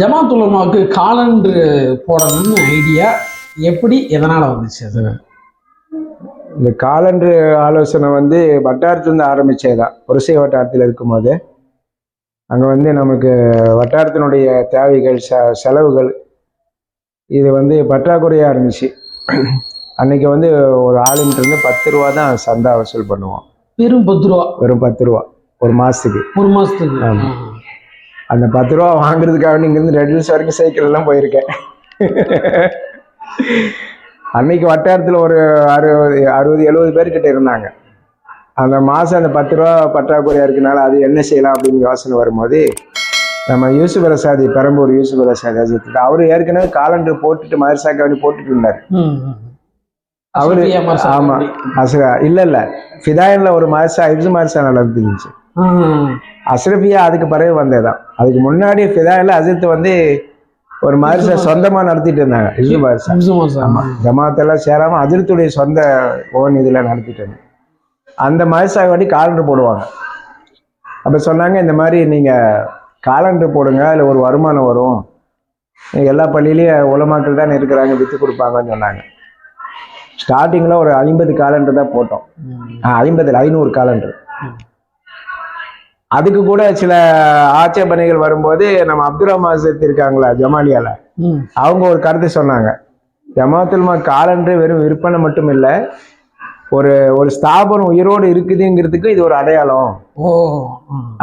ஜமாத்துலமாவுக்கு calendar போடணும்னு idea எப்படி எதனால வந்துச்சு அது? இந்த காலண்டர் ஆலோசனை வந்து வட்டாரத்துலேருந்து ஆரம்பிச்சது தான் புரசை வட்டாரத்தில் இருக்கும்போது. அங்கே வந்து நமக்கு வட்டாரத்தினுடைய தேவைகள் செ செலவுகள் இது வந்து பற்றாக்குறையாக இருந்துச்சு. அன்னைக்கு வந்து ஒரு ஆளுங்கிட்ட பத்து ரூபா தான் சந்தா வசூல் பண்ணுவோம். வெறும் பத்து ரூபா? வெறும் பத்து ரூபா. ஒரு மாதத்துக்கு ஒரு மாசத்துக்கு. ஆமா. அந்த பத்து ரூபா வாங்குறதுக்காக வேண்டி இங்கேருந்து ரெட் ஹில்ஸ் வரைக்கும் சைக்கிள் எல்லாம் போயிருக்கேன். அன்னைக்கு வட்டாரத்தில் ஒரு அறுபது அறுபது எழுபது பேர்கிட்ட இருந்தாங்க. அந்த மாதம் அந்த பத்து ரூபா பற்றாக்குறையாக இருக்கனால அது என்ன செய்யலாம் அப்படின்னு யோசனை வரும்போது நம்ம யூசுப் பிரசாதி பெரம்பூர் யூசுப் பிரசாதி அவர் ஏற்கனவே காலண்டர் போட்டுட்டு மதரசாக்க வேண்டி போட்டுட்டு இருந்தார். அவரு ஆமா. அசரா இல்ல இல்ல. ஃபிதாயன்ல ஒரு மதரசா இப்சு மதரசா நடந்துருந்துச்சு ஆ, அஸ்ரஃபியா அதுக்கு பிறகு வந்ததுதான். அதுக்கு முன்னாடி ஃபிதாயில அஜித் வந்து ஒரு மதரசா சொந்தமா நடத்திட்டு இருந்தாங்க. இஸ்லு மதரசா இப்சு மர்சா. ஆமா. ஜமாத்தெல்லாம் சேராம அஜித்துடைய சொந்த ஓன் இதுல நடத்திட்டு இருந்தாங்க. அந்த மதரசா வேண்டி காலண்டர் போடுவாங்க. அப்ப சொன்னாங்க இந்த மாதிரி நீங்க காலண்டர் போடுங்க அதுல ஒரு வருமானம் வரும். எல்லா பள்ளியிலயும் உலமாக்கள் தான் இருக்கிறாங்க வித்து கொடுப்பாங்கன்னு சொன்னாங்க. ஸ்டார்டிங்ல ஒரு ஐம்பது காலண்டர் தான் போட்டோம். ஐம்பதுல ஐநூறு காலண்டர். அதுக்கு கூட சில ஆட்சேபனைகள் வரும்போது நம்ம அப்துல் ரஹ்மான் சேர்த்து இருக்காங்களா ஜமாலியால. அவங்க ஒரு கருத்து சொன்னாங்க. ஜமாத்துல்மா காலண்டர் வெறும் விற்பனை மட்டும் இல்லை ஒரு ஒரு ஸ்தாபனம் உயிரோடு இருக்குதுங்கிறதுக்கு இது ஒரு அடையாளம் ஓ.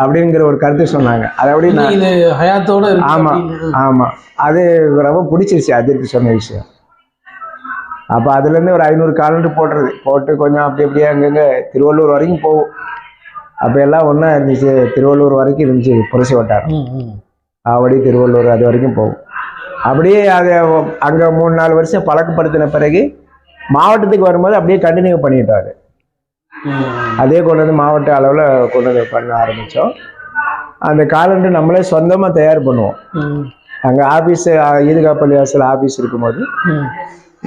அப்படிங்கிற ஒரு கருத்து சொன்னாங்க. அது அப்படி இது ஹயாத்தோட ஆமா. ஆமா. அது ரொம்ப பிடிச்சிருச்சு அதிர்ச்சி சொன்ன விஷயம். அப்ப அதுல இருந்து ஒரு ஐநூறு காலண்டர் போடுறது போட்டு கொஞ்சம் அப்படி அப்படியே அங்கங்க திருவள்ளூர் வரைக்கும் போகும். அப்ப எல்லாம் ஒண்ணா இருந்துச்சு. திருவள்ளூர் வரைக்கும் இருந்துச்சு புரசி வட்டாரம். ஆவடி திருவள்ளூர் அது வரைக்கும் போகும். அப்படியே அதை அங்க மூணு நாலு வருஷம் பழக்கப்படுத்தின பிறகு மாவட்டத்துக்கு வரும்போது அப்படியே கண்டினியூ பண்ணிட்டாரு. அதே. கொண்டு வந்து மாவட்ட அளவில் கொண்டு வந்து பண்ண ஆரம்பித்தோம் அந்த காலண்டர் நம்மளே சொந்தமாக தயார் பண்ணுவோம். அங்கே ஆஃபீஸ் ஈதுகா பள்ளி வாசல் ஆஃபீஸ் இருக்கும்போது.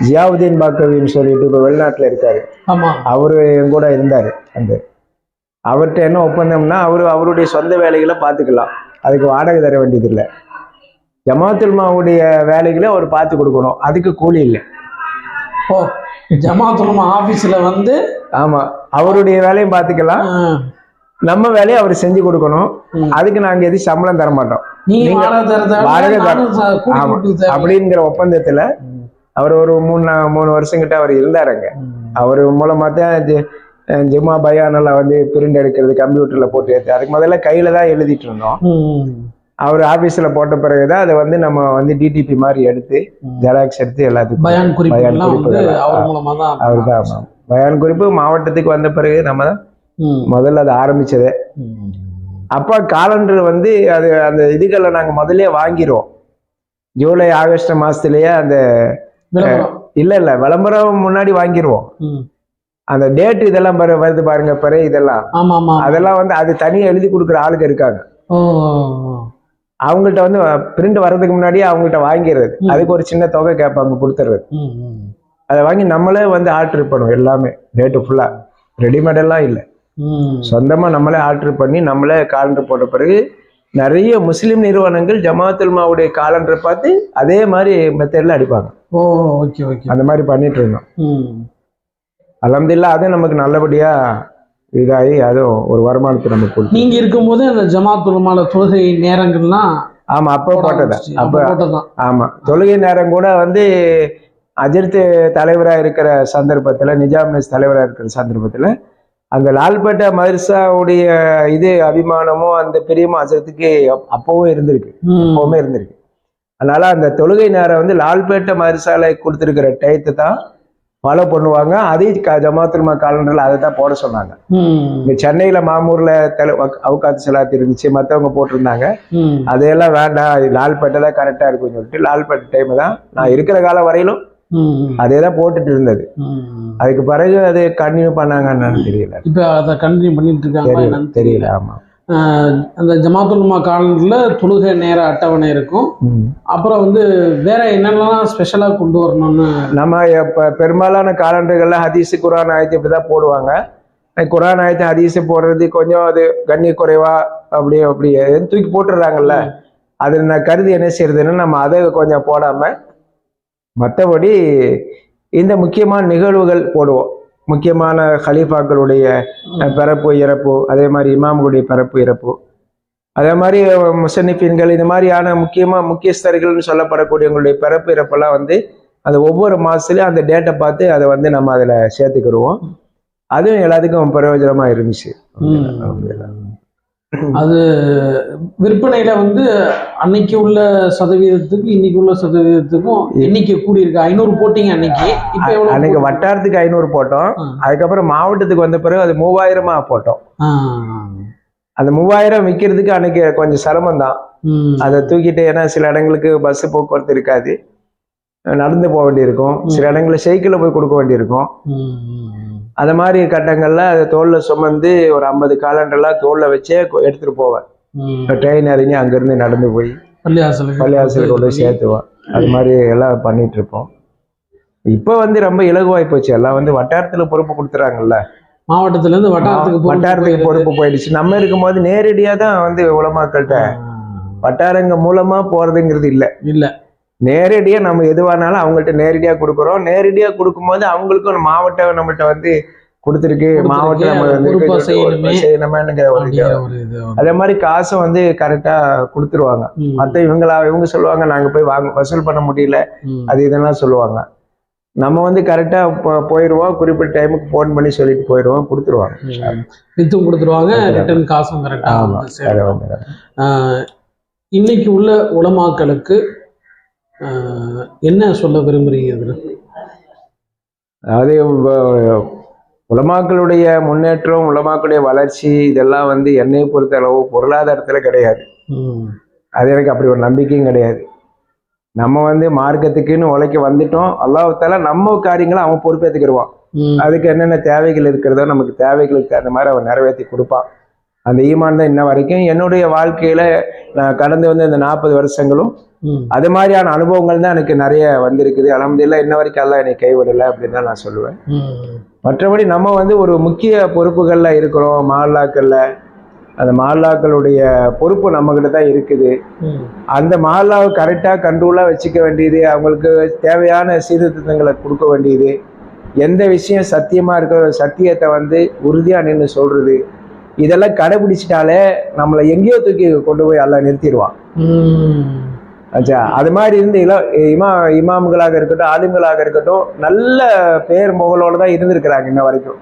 ஜியாவுதீன் பாக்கவின்னு சொல்லிட்டு இப்போ வெளிநாட்டில் இருக்காரு. அவர் என் கூட இருந்தார். அந்த அவர்கிட்ட என்ன ஒப்பந்தம்னா அவர் அவருடைய சொந்த வேலைகளை பார்த்துக்கலாம். அதுக்கு வாடகை தர வேண்டியதில்லை. ஜமாத்துல் மாவுடைய வேலைகளை அவர் பார்த்து கொடுக்கணும். அதுக்கு கூலி இல்லை. ஓ ஜமாத்துலமா ஆபீஸ்ல வந்து ஆமாம் அவருடைய வேலையும் பார்த்துக்கலாம். நம்ம வேலையை அவர் செஞ்சு கொடுக்கணும். அதுக்கு நாங்கள் எதுவும் சம்பளம் தர மாட்டோம். வாடகை. அப்படிங்கிற ஒப்பந்தத்துல அவர் ஒரு மூணு மூணு வருஷம் கிட்ட அவர் இருந்தாருங்க. அவர் மூலமா தான் ஜி- அஹ் ஜிம்மா பயானெல்லாம் வந்து பிரிண்ட் எடுக்கிறது கம்ப்யூட்டர்ல போட்டு ஏத்து அதுக்கு முதல்ல கையில தான் எழுதிட்டு இருந்தோம். அவர் ஆபீஸ்ல போட்ட பிறகுதான் அதை வந்து நம்ம வந்து டிடிபி மாதிரி எடுத்து. ஜெராக்ஸ் எடுத்து எல்லாத்துக்கும் பயான் குறிப்பு பயான் குறிப்புகள். அவர் தான் தான். பயான் குறிப்பு மாவட்டத்துக்கு வந்த பிறகு நம்ம தான். முதல்ல அதை ஆரம்பிச்சது. அப்போ காலண்டர் வந்து அது அந்த இதுகளை நாங்க முதல்லயே வாங்கிடுவோம் ஜூலை ஆகஸ்ட் மாசத்துலயே அந்த இல்ல இல்ல விளம்பரம் முன்னாடி வாங்கிடுவோம். அந்த டேட் இதெல்லாம் பாரு வருது பாருங்க பிற இதெல்லாம். அதெல்லாம் வந்து அது தனியா எழுதி கொடுக்குற ஆளுங்க இருக்காங்க. அவங்கள்ட்ட வந்து பிரிண்ட் வர்றதுக்கு முன்னாடியே அவங்கள்ட்ட வாங்கிடுறது. அதுக்கு ஒரு சின்ன தொகை கேட்பாங்க கொடுத்துறது. அதை வாங்கி நம்மளே வந்து ஆல்டர் பண்ணுவோம் எல்லாமே. டேட்டு ஃபுல்லா ரெடிமேட் எல்லாம் இல்லை. சொந்தமா நம்மளே ஆல்டர் பண்ணி நம்மளே காலண்டர் போட்ட பிறகு நிறைய முஸ்லிம் நிறுவனங்கள் ஜமாத்துல் மாவுடைய காலண்டர் பார்த்து அதே மாதிரி மெத்தட்ல அடிப்பாங்க. Oh okay okay. அந்த மாதிரி பண்ணிட்டு இருந்தோம். ம். அலமதுல்லா அது நமக்கு நல்லபடியா இதாகி அதுவும் ஒரு வருமானத்தை நமக்கு நீங்க இருக்கும்போது அந்த ஜமாத் உலமால தொழுகை நேரங்கள்லாம் ஆமா அப்போ போட போட்டதா. அப்ப அப்ப போட்டதுதான் ஆமா தொழுகை நேரம் கூட வந்து அஜித் தலைவரா இருக்கிற சந்தர்ப்பத்துல நிஜாம் தலைவரா இருக்கிற சந்தர்ப்பத்துல அந்த லால்பேட்டை மதரசாவுடைய இது அபிமானமும் அந்த பிரியமும் அஜரத்துக்கு அப்- அப்பவும் இருந்திருக்கு ம். எப்பவுமே இருந்திருக்கு அதனால அந்த தொழுகை நேரம் வந்து லால்பேட்டை மதரசால கொடுத்துருக்கிற டயத்தை தான் ஃபாலோ பண்ணுவாங்க. அதே க- ஜமாத்துல் மா காலண்டர்ல அதை தான் போட சொன்னாங்க. இங்க சென்னையில மாமூர்ல தலை அவுகாத்து செலாத்து இருந்துச்சு. மற்றவங்க போட்டிருந்தாங்க. அதையெல்லாம் வேண்டாம். லால்பேட்டை தான் கரெக்டா இருக்கும்னு சொல்லிட்டு லால்பேட்டை டைம் தான் நான் இருக்கிற காலம் வரையிலும். அதே தான் போட்டுட்டு இருந்தது. அதுக்கு பிறகு அது கண்டினியூ பண்ணாங்கன்னு தெரியல. இப்ப அதை கண்டினியூ பண்ணிட்டு இருக்காங்க தெரியல என்னன்னு தெரியல. ஆமா. ஆஹ் அந்த ஜமாத்துல்மா காலண்டர்ல தொழுகை நேர அட்டவணை இருக்கும். அப்புறம் வந்து வேற என்னெல்லாம் ஸ்பெஷலா கொண்டு வரணும்னு? நம்ம இப்ப பெரும்பாலான காலண்டர்கள்ல ஹதீஸ் குரான் ஆயத்து இப்படிதான் போடுவாங்க. அஹ் குரான் ஆயத்து ஹதீஸ் போடுறது கொஞ்சம் அது கண்ணி குறைவா அப்படியே அப்படியே தூக்கி போட்டுடுறாங்கல்ல. அதில் நான் கருதி என்ன செய்யறதுன்னு நம்ம அதை கொஞ்சம் போடாம மற்றபடி இந்த முக்கியமான நிகழ்வுகள் போடுவோம். முக்கியமான ஹலீஃபாக்களுடைய பிறப்பு இறப்பு அதே மாதிரி இமாம்களுடைய பிறப்பு இறப்பு. அதே மாதிரி முசன்னிஃபின்கள் இந்த மாதிரியான முக்கியமா முக்கியஸ்தர்கள்னு சொல்லப்படக்கூடியவங்களுடைய பிறப்பு இறப்பெல்லாம் வந்து அந்த ஒவ்வொரு மாசத்துலயும் அந்த டேட்டை பார்த்து அதை வந்து நம்ம அதில் சேர்த்துக்கிடுவோம். அதுவும் எல்லாத்துக்கும் பிரயோஜனமா இருந்துச்சு. அது விற்பனையில வந்து அன்னைக்கு உள்ள சதவீதத்துக்கு இன்னைக்கு உள்ள சதவீதத்துக்கும் எண்ணிக்கை கூடி இருக்கு ஐநூறு போட்டீங்க அன்னைக்கு இப்ப அன்னைக்கு? வட்டாரத்துக்கு ஐநூறு போட்டோம். அதுக்கப்புறம் மாவட்டத்துக்கு வந்த பிறகு அது மூவாயிரமா போட்டோம். அந்த மூவாயிரம் விற்கிறதுக்கு அன்னைக்கு கொஞ்சம் சிரமம் தான். அதை தூக்கிட்டு ஏன்னா சில இடங்களுக்கு பஸ் போக்குவரத்து இருக்காது நடந்து போக வேண்டியிருக்கும். சில இடங்களில் சைக்கிளில் போய் கொடுக்க வேண்டியிருக்கும். அந்த மாதிரி கட்டங்கள்ல அதை தோல்ல சுமந்து ஒரு ஐம்பது காலண்டர்லாம் தோல்ல வச்சே எடுத்துட்டு போவேன். ட்ரெயின் இறங்கி அங்கிருந்து நடந்து போய் பள்ளிவாசலுக்கு கொண்டு சேர்த்துவேன் அது மாதிரி எல்லாம் பண்ணிட்டு இருப்போம். இப்போ வந்து ரொம்ப இலகுவாய் போச்சு. எல்லாம் வந்து வட்டாரத்துல பொறுப்பு கொடுத்துறாங்கல்ல. மாவட்டத்துல இருந்து வட்டாரத்துக்கு வட்டாரத்துக்கு. பொறுப்பு போயிடுச்சு. நம்ம இருக்கும்போது நேரடியா தான் வந்து உலமாக்கள்கிட்ட வட்டாரங்க மூலமா போறதுங்கிறது இல்ல. இல்ல. நேரடியா நம்ம எதுவானாலும் அவங்கள்ட்ட நேரடியா கொடுக்குறோம். நேரடியா கொடுக்கும்போது அவங்களுக்கும் மாவட்டம் நம்மள்ட்ட வந்து கொடுத்துருக்கு. மாவட்டம் நம்ம வந்து. செய்யணுமேங்கிற ஒரு அதே மாதிரி காசை வந்து கரெக்டா கொடுத்துருவாங்க. மற்ற இவங்களா இவங்க சொல்லுவாங்க நாங்க போய் வாங்க வசூல் பண்ண முடியல. அது இதெல்லாம் சொல்லுவாங்க. நம்ம வந்து கரெக்டா போயிடுவோம் குறிப்பிட்ட டைமுக்கு ஃபோன் பண்ணி சொல்லிட்டு போயிடுவோம் கொடுத்துருவாங்க. வித்தும் கொடுத்துருவாங்க ரிட்டர்ன் காசும் கரெக்டா ஆமா வந்து சேரும். அதை வந்து ஆஹ் இன்னைக்கு உள்ள உலமாக்களுக்கு என்ன சொல்ல அதாவது உ- உலமாக்களுடைய முன்னேற்றம் உலமாக்களுடைய வளர்ச்சி இதெல்லாம் வந்து என்னை பொறுத்த அளவு பொருளாதாரத்துல கிடையாது. அது எனக்கு அப்படி ஒரு நம்பிக்கையும் கிடையாது. நம்ம வந்து மார்க்கத்துக்குன்னு உழைக்க வந்துட்டோம். அல்லாஹால நம்ம காரியங்களை அவன் பொறுப்பேற்றுக்கிடுவான் அதுக்கு என்னென்ன தேவைகள் இருக்கிறதோ நமக்கு தேவைகளுக்கு அந்த மாதிரி அவன் நிறைவேற்றி கொடுப்பான். அந்த ஈமான் தான் இன்ன வரைக்கும் என்னுடைய வாழ்க்கையில நான் கடந்து வந்த இந்த நாற்பது வருஷங்களும் அது மாதிரியான அனுபவங்கள் தான் எனக்கு நிறைய வந்திருக்குது. அலமதுல்லா இன்ன வரைக்கும் எல்லாம் என்னை கைவிடலை அப்படின்னு தான் நான் சொல்லுவேன். மற்றபடி நம்ம வந்து ஒரு முக்கிய பொறுப்புகள்ல இருக்கிறோம். மஹல்லாக்கள்ல அந்த மஹல்லாக்களுடைய பொறுப்பு நம்மகிட்ட தான் இருக்குது. அந்த மஹல்லாவை கரெக்டாக கண்ட்ரோலாக வச்சுக்க வேண்டியது அவங்களுக்கு தேவையான சீர்திருத்தங்களை கொடுக்க வேண்டியது எந்த விஷயம் சத்தியமாக இருக்கிற சத்தியத்தை வந்து உறுதியாக நின்று சொல்றது இதெல்லாம் கடைபிடிச்சிட்டாலே நம்மளை எங்கேயோ தூக்கி கொண்டு போய் எல்லாம் நிறுத்திடுவான். ஆச்சா அது மாதிரி இருந்து இள இமா இமாம்களாக இருக்கட்டும் ஆலிம்களாக இருக்கட்டும் நல்ல பேர் முகலோடு தான் இருந்திருக்கிறாங்க இன்ன வரைக்கும்.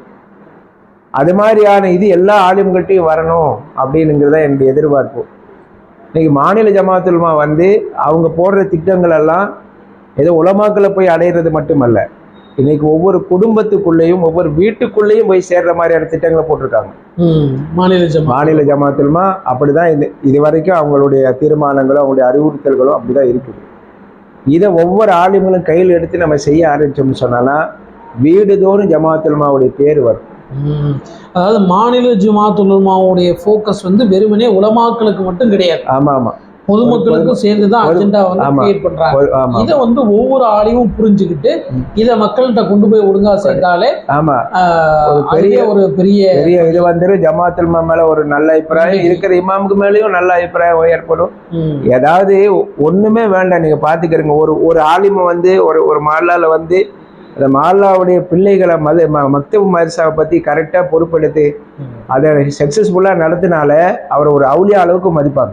அது மாதிரியான இது எல்லா ஆலிம்கள்ட்டையும் வரணும் அப்படின்னுங்கிறது தான் என்னுடைய எதிர்பார்ப்பு. இன்னைக்கு மாநில ஜமாத்துல்மா வந்து அவங்க போடுற திட்டங்கள் எல்லாம் ஏதோ உலமாக்களை போய் அடையிறது மட்டுமல்ல. இன்னைக்கு ஒவ்வொரு குடும்பத்துக்குள்ளேயும் ஒவ்வொரு வீட்டுக்குள்ளேயும் போய் சேர்ற மாதிரியான திட்டங்களை போட்டிருக்காங்க. மாநில மாநில ஜமாத்துல்மா அப்படிதான் இது இது வரைக்கும் அவங்களுடைய தீர்மானங்களும் அவங்களுடைய அறிவுறுத்தல்களும் அப்படிதான் இருக்குது இதை ஒவ்வொரு ஆளுங்களும் கையில் எடுத்து நம்ம செய்ய ஆரம்பிச்சோம்னு சொன்னானா வீடுதோறும் ஜமாத்துல்மாவுடைய பேர் வரும். அதாவது மாநில ஜுமாத்துலமாவுடைய ஃபோக்கஸ் வந்து வெறுமனே உலமாக்களுக்கு மட்டும் கிடையாது ஆமா ஆமா பொதுமக்களுக்கும் சேர்ந்து தான் அஜெண்டா வந்து. கிரியேட் பண்றாங்க. இதை வந்து ஒவ்வொரு ஆளையும் புரிஞ்சுக்கிட்டு. இதை மக்கள்கிட்ட கொண்டு போய் ஒழுங்கா சேர்ந்தாலே ஆமா. பெரிய- ஒரு பெரிய பெரிய இது வந்துடும் ஜமாத்துல்மா மேல ஒரு நல்ல அபிப்பிராயம் இருக்கிற இமாமுக்கு மேலேயும் நல்ல அபிப்பிராயம் ஏற்படும். ஏதாவது ஒண்ணுமே வேண்டாம். நீங்க பாத்துக்கிறீங்க. ஒரு ஒரு ஆலிம வந்து ஒரு ஒரு மாலால வந்து அந்த மாலாவுடைய பிள்ளைகளை மத மக்தபு மதரசாவை பத்தி கரெக்டா பொறுப்பெடுத்து. அதை சக்சஸ்ஃபுல்லா நடத்தினால அவரை ஒரு அவுளியா அளவுக்கு மதிப்பாங்க.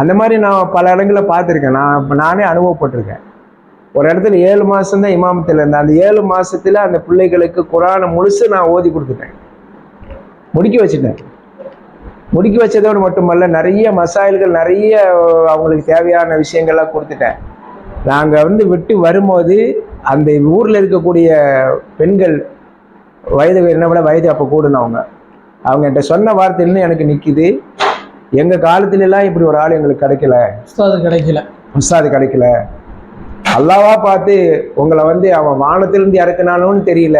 அந்த மாதிரி நான் பல இடங்களில் பார்த்துருக்கேன். நான் இப்போ நானே அனுபவப்பட்டிருக்கேன். ஒரு இடத்துல ஏழு மாசம் தான் இமாமத்தில் இருந்தேன். அந்த ஏழு மாதத்தில் அந்த பிள்ளைகளுக்கு குரானை முழுசு நான் ஓதி கொடுத்துட்டேன். முடிக்க வச்சுட்டேன். முடிக்க வச்சதோடு மட்டுமல்ல நிறைய மசாயல்கள் நிறைய அவங்களுக்கு தேவையான விஷயங்கள்லாம் கொடுத்துட்டேன். நாங்கள் வந்து விட்டு வரும்போது அந்த ஊரில் இருக்கக்கூடிய பெண்கள் வயது என்ன விட வயது அப்போ கூடுனவங்க அவங்க என்கிட்ட சொன்ன வார்த்தை இன்னும் எனக்கு நிற்கிது எங்கள் காலத்துல எல்லாம் இப்படி ஒரு ஆள் எங்களுக்கு கிடைக்கல. உஸ்தாது கிடைக்கல. உஸ்தாது கிடைக்கல. அல்லாவா பார்த்து உங்களை வந்து அவன் வானத்திலிருந்து இறக்குனானுன்னு தெரியல.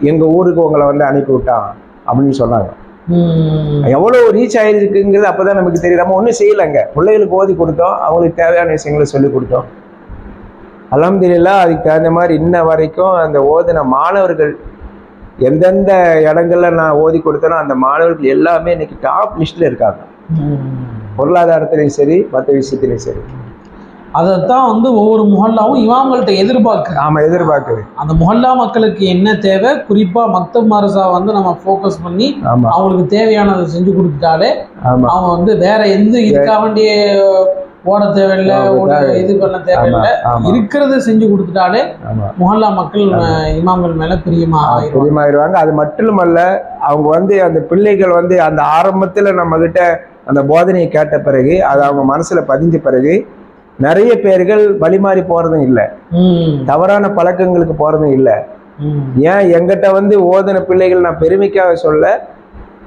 எங்க ஊருக்கு உங்களை வந்து அனுப்பி விட்டான் அப்படின்னு சொன்னாங்க. எவ்வளவு ரீச் ஆயிருக்குங்கிறது அப்பதான் நமக்கு தெரியும் நம்ம ஒன்றும் செய்யலைங்க. பிள்ளைகளுக்கு ஓதி கொடுத்தோம். அவங்களுக்கு தேவையான விஷயங்களை சொல்லி கொடுத்தோம். அல்ஹம்துலில்லாஹ் அதுக்கு தகுந்த மாதிரி இன்ன வரைக்கும் அந்த ஓதின மாணவர்கள் எந்தெந்த இடங்கள்ல நான் ஓதி கொடுத்தனோ அந்த மாணவர்கள் எல்லாமே இன்னைக்கு டாப் லிஸ்ட்ல இருக்காங்க. பொருளாதாரத்திலையும் சரி மற்ற விஷயத்திலையும் சரி. அதைத்தான் வந்து ஒவ்வொரு முஹல்லாவும் இமாம்கள்ட்ட எதிர்பார்க்குறாங்க நாம எதிர்பார்க்குது. அந்த முஹல்லா மக்களுக்கு என்ன தேவை? குறிப்பா மக்தப் மரசா வந்து நம்ம ஃபோக்கஸ் பண்ணி அவங்களுக்கு தேவையானதை செஞ்சு கொடுத்துட்டாலே அவங்க வந்து வேற எந்த இதுக்காக வேண்டிய ஓட தேவையில்லை இது பண்ண தேவையில்லை. இருக்கிறத செஞ்சு கொடுத்துட்டாலே ஆமா. முஹல்லா மக்கள் இமாம்கள் மேல பிரியமா புரியுமாயிருவாங்க அது மட்டுமல்ல அவங்க வந்து அந்த பிள்ளைகள் வந்து அந்த ஆரம்பத்துல நம்ம கிட்ட அந்த போதனையை கேட்ட பிறகு அது அவங்க மனசுல பதிஞ்ச பிறகு நிறைய பேர்கள் வழிமாறி போறதும் இல்லை. தவறான பழக்கங்களுக்கு போறதும் இல்லை. ஏன் எங்கிட்ட வந்து ஓதின பிள்ளைகள் நான் பெருமைக்காக சொல்ல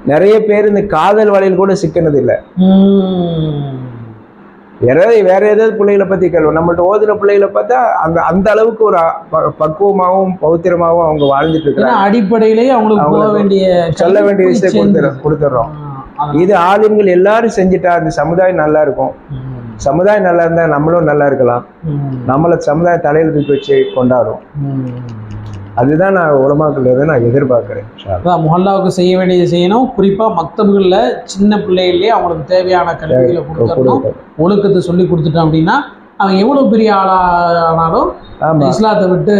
நிறைய பேர் இந்த காதல் வலையில் கூட சிக்கினது இல்லை. யாராவது வேற ஏதாவது பிள்ளைகளை பத்தி கேள்வி நம்மள்ட்ட ஓதுன பிள்ளைகளை பார்த்தா அந்த அந்த அளவுக்கு ஒரு ப- பக்குவமாவும் பௌத்திரமாவும் அவங்க வாழ்ந்துட்டு இருக்கிறாங்க. அடிப்படையிலேயே அவங்களுக்கு போக வேண்டிய சொல்ல வேண்டிய விஷயம். கொடுத்துறோம் கொடுத்துட்றோம் இது ஆளுங்கள் எல்லாரும் செஞ்சுட்டா அந்த சமுதாயம் நல்லா இருக்கும். சமுதாயம் நல்லா இருந்தா நம்மளும் நல்லா இருக்கலாம். நம்மள சமுதாயம் தலையில தூக்கி வச்சு கொண்டாடும் ம். அதுதான் நான் உலமாக்கள் இருந்து நான் எதிர்பார்க்கிறேன். அதான் முஹல்லாவுக்கு செய்ய வேண்டியது செய்யணும் குறிப்பா மக்தபுகளில் சின்ன பிள்ளைகள்லயே அவங்களுக்கு தேவையான கல்விகளை கொடுத்துடணும் கொடுக்கணும். ஒழுக்கத்தை சொல்லி கொடுத்துட்டோம் அப்படின்னா அவன் எவ்வளவு பெரிய ஆளா ஆனாலும் இஸ்லாத்தை விட்டு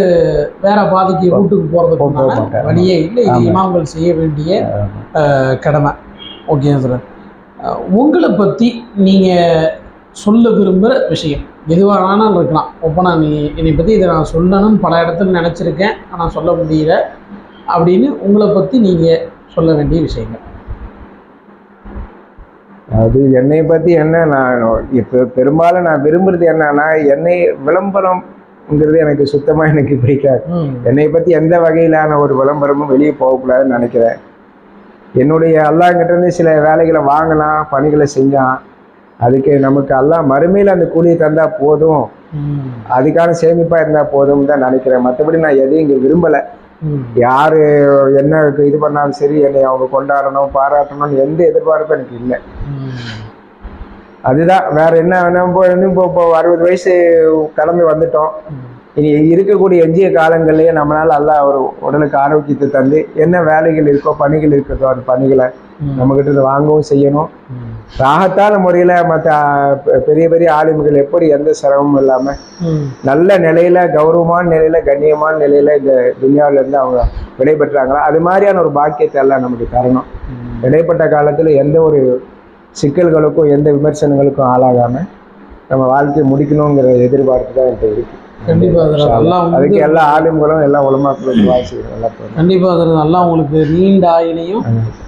வேற பாதைக்கு வீட்டுக்கு போக போறதுக்கு மாட்டான். வழியே இல்லை இது. இமாம்கள் செய்ய வேண்டிய கடமை ஓகே சார் உங்களை பத்தி நீங்க சொல்ல விரும்புகிற விஷயம். எதுவாக வேணாலும் இருக்கலாம். ஒப்பனா நீ என்னை பற்றி இதை நான் சொல்லணும்னு பல இடத்துல நினச்சிருக்கேன் ஆனால் சொல்ல முடியல அப்படின்னு உங்களை பற்றி நீங்கள் சொல்ல வேண்டிய விஷயங்கள். அது என்னை பத்தி என்ன? நான் இப்போ பெரும்பாலும் நான் விரும்புறது என்னன்னா என்னை விளம்பரம்ங்கிறது எனக்கு சுத்தமா எனக்கு பிடிக்காது. என்னை பத்தி எந்த வகையிலான ஒரு விளம்பரமும் வெளியே போகக்கூடாதுன்னு நினைக்கிறேன். என்னுடைய அல்லாங்கிட்ட இருந்து சில வேலைகளை வாங்கலாம் பணிகளை செஞ்சான் அதுக்கு நமக்கு அல்லாஹ் மறுமையில் அந்த கூலியை தந்தா போதும். அதுக்கான சேமிப்பா இருந்தா போதும் தான் நினைக்கிறேன். மற்றபடி நான் எதையும் இங்கே விரும்பலை. யாரு என்ன இது பண்ணாலும் சரி என்னை அவங்க கொண்டாடணும் பாராட்டணும்னு எந்த எதிர்பார்ப்பும் எனக்கு இல்லை. அதுதான் வேற என்ன இன்னும் இப்போ இப்போ அறுபது வயசு கடந்து வந்துட்டோம். இனி இருக்கக்கூடிய எஞ்சிய காலங்கள்லயே நம்மளால எல்லாம் ஒரு உடலுக்கு ஆரோக்கியத்தை தந்து என்ன வேலைகள் இருக்கோ பணிகள் இருக்கிறதோ அந்த பணிகளை நம்ம கிட்ட இருந்து வாங்கவும் செய்யணும். ராகத்தான முறையில மற்ற பெரிய பெரிய ஆளுமைகள் எப்படி எந்த சிரமமும் இல்லாம ம். நல்ல நிலையில கௌரவமான நிலையில கண்ணியமான நிலையில இந்த துனியாவில இருந்து அவங்க விடைபெற்றாங்களா? அது மாதிரியான ஒரு பாக்கியத்தை எல்லாம் நமக்கு தரணும். இடைப்பட்ட காலத்துல எந்த ஒரு சிக்கல்களுக்கும் எந்த விமர்சனங்களுக்கும் ஆளாகாம நம்ம வாழ்க்கையை முடிக்கணுங்கிற எதிர்பார்ப்பு தான் என்கிட்ட இருக்கு. கண்டிப்பா அதுல அல்லாஹ் வந்து- அதுக்கு எல்லா ஆளுங்களும் எல்லா உலமாக்களும் நல்லா. கண்டிப்பாக நல்லா உங்களுக்கு நீண்ட ஆயிலையும்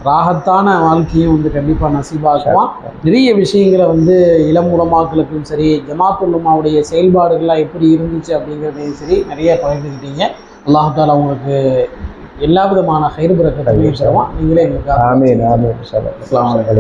ராகத்தான வாழ்க்கையும் வந்து கண்டிப்பாக நசீபாக்குவான். நிறைய விஷயங்களை வந்து இளம் உலமாக்களுக்கும் சரி ஜமாத் உலமாவுடைய செயல்பாடுகள்லாம் எப்படி இருந்துச்சு அப்படிங்கிறதையும் சரி நிறைய பகிர்ந்துக்கிட்டீங்க அல்லாஹால உங்களுக்கு எல்லா விதமான ஹைர் பிரக்கத்தையும் தருவான். நீங்களே எங்களுக்கு ஆமீன்.